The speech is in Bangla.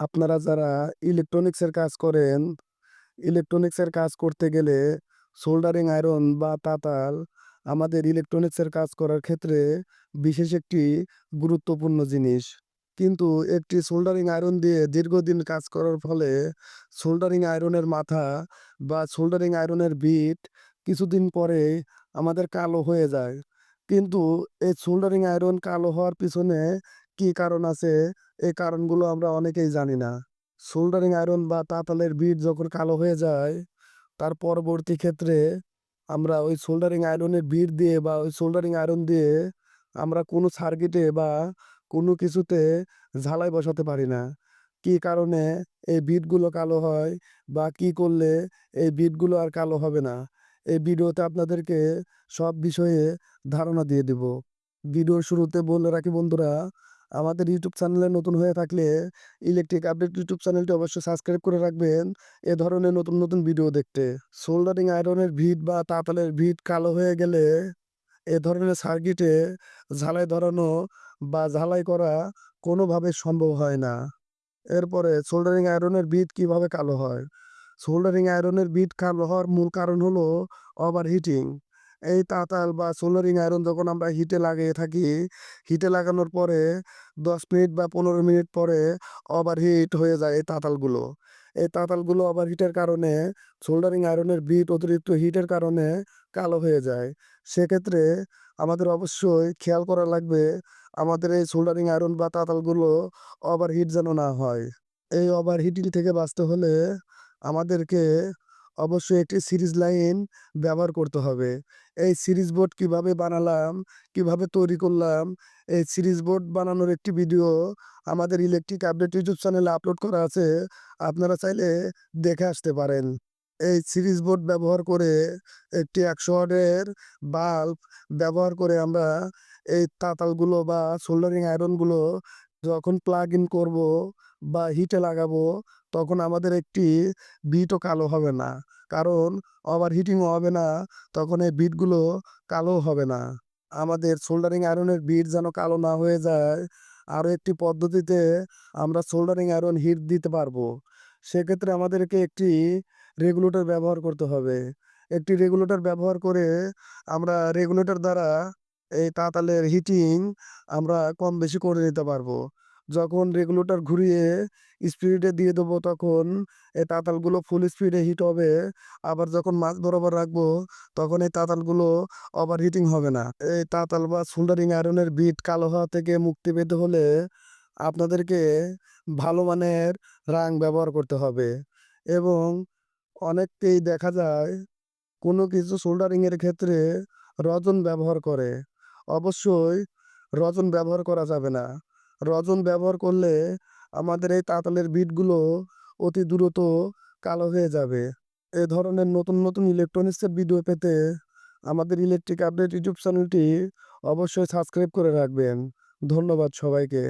আপনারা যারা ইলেকট্রনিক্সের কাজ করেন, ইলেকট্রনিক্সের কাজ করতে গেলে সোল্ডারিং আয়রন বা তাতাল আমাদের ইলেকট্রনিক্সের কাজ করার ক্ষেত্রে বিশেষ একটি গুরুত্বপূর্ণ জিনিস। কিন্তু একটি সোল্ডারিং আয়রন দিয়ে দীর্ঘদিন কাজ করার ফলে সোল্ডারিং আয়রনের মাথা বা সোল্ডারিং আয়রনের বিট কিছুদিন পরে আমাদের কালো হয়ে যায়। কিন্তু এই সোল্ডারিং আয়রন কালো হওয়ার পিছনে কি কারণ আছে, এই কারণগুলো আমরা অনেকেই জানি না। সোল্ডারিং আয়রন বা তাতালের বিট যখন কালো হয়ে যায়, তার পরবর্তী ক্ষেত্রে আমরা ওই সোল্ডারিং আয়রনের বিট দিয়ে বা ওই সোল্ডারিং আয়রন দিয়ে আমরা কোনো সার্কিটে বা কোনো কিছুতে ঝালাই বসাতে পারি না। কি কারণে এই বিটগুলো কালো হয় বা কি করলে এই বিটগুলো আর কালো হবে না। এই ভিডিওতে আপনাদেরকে সব বিষয়ে ধারণা দিয়ে দিব। ভিডিওর শুরুতে বলে রাখি বন্ধুরা, আমাদের ইউটিউব চ্যানেলে নতুন হয়ে থাকলে ইলেকট্রিক আপডেট ইউটিউব চ্যানেলটি অবশ্যই সাবস্ক্রাইব করে রাখবেন এ ধরনের নতুন, নতুন ভিডিও দেখতে। সোল্ডারিং আয়রনের বিট বা তাতালের বিট কালো হয়ে গেলে এ ধরনের সার্কিটে ঝালাই ধরানো বা ঝালাই করা কোনোভাবে সম্ভব হয় না। এরপরে সোল্ডারিং আয়রনের বিট কীভাবে কালো হয়? সোল্ডারিং আয়রনের বিট কালো হওয়ার মূল কারণ হলো ওভারহিটিং। এই তাতাল বা সোল্ডারিং আয়রন যখন আমরা হিটে লাগিয়ে থাকি, হিটে লাগানোর পরে ১০ মিনিট বা ১৫ মিনিট পরে ওভারহিট হয়ে যায় এই তাতালগুলো। এই তাতালগুলো ওভারহিটের কারণে সোল্ডারিং আয়রনের বিট অতিরিক্ত হিটের কারণে কালো হয়ে যায়। সেক্ষেত্রে আমাদের অবশ্যই খেয়াল করা লাগবে আমাদের এই সোল্ডারিং আয়রন বা তাতালগুলো ওভারহিট যেন না হয়। এই ওভারহিটিং থেকে বাঁচতে হলে আমাদেরকে অবশ্যই একটি সিরিজ লাইন ব্যবহার করতে হবে। এই সিরিজ বোর্ড কীভাবে বানালাম, কীভাবে তৈরি করলাম, এই সিরিজ বোর্ড বানানোর একটি ভিডিও আমাদের ইলেকট্রিক আপডেট ইউটিউব চ্যানেলে আপলোড করা আছে। আপনারা চাইলে দেখে আসতে পারেন। এই সিরিজ বোর্ড ব্যবহার করে একটি ১০০ ওয়াটের বাল্ব ব্যবহার করে আমরা এই তাতালগুলো বা সোল্ডারিং আয়রনগুলো যখন প্লাগ ইন করব বা হিটে লাগাবো তখন আমাদের একটি বিটও কালো হবে না। কারণ ওভার হিটিংও হবে না, তখন এই বিটগুলো কালোও হবে না। আমাদের সোল্ডারিং আয়রনের বিট যেন কালো না হয়ে যায়, আরও একটি পদ্ধতিতে আমরা সোল্ডারিং আয়রন হিট দিতে পারব। সেক্ষেত্রে আমাদেরকে একটি রেগুলেটর ব্যবহার করতে হবে। একটি রেগুলেটর ব্যবহার করে আমরা রেগুলেটর দ্বারা এই তাতালের হিটিং আমরা কম বেশি করে নিতে পারব। যখন রেগুলেটর ঘুরিয়ে স্পিডে দিয়ে দেবো তখন এই তাতালগুলো ফুল স্পিডে হিট হবে। আবার যখন মাঝ বরাবর রাখব, তখন এই তাতালগুলো ওভারহিটিং হবে না। এই তাতাল বা সোল্ডারিং আয়রনের বিট কালো হওয়া থেকে মুক্তি পেতে হলে আপনাদেরকে ভালো মানের রাং ব্যবহার করতে হবে এবং অনেককেই দেখা যায় কোনো কিছু সোল্ডারিংয়ের ক্ষেত্রে রজন ব্যবহার করে। অবশ্যই রজন ব্যবহার করা যাবে না। রজন ব্যবহার করলে আমাদের এই তাঁতালের বিটগুলো অতি দ্রুত কালো হয়ে যাবে। এ ধরনের নতুন, নতুন ইলেকট্রনিক্সের ভিডিও পেতে আমাদের ইলেকট্রিক আপডেট ইউটিউব চ্যানেলটি অবশ্যই সাবস্ক্রাইব করে রাখবেন। ধন্যবাদ সবাইকে।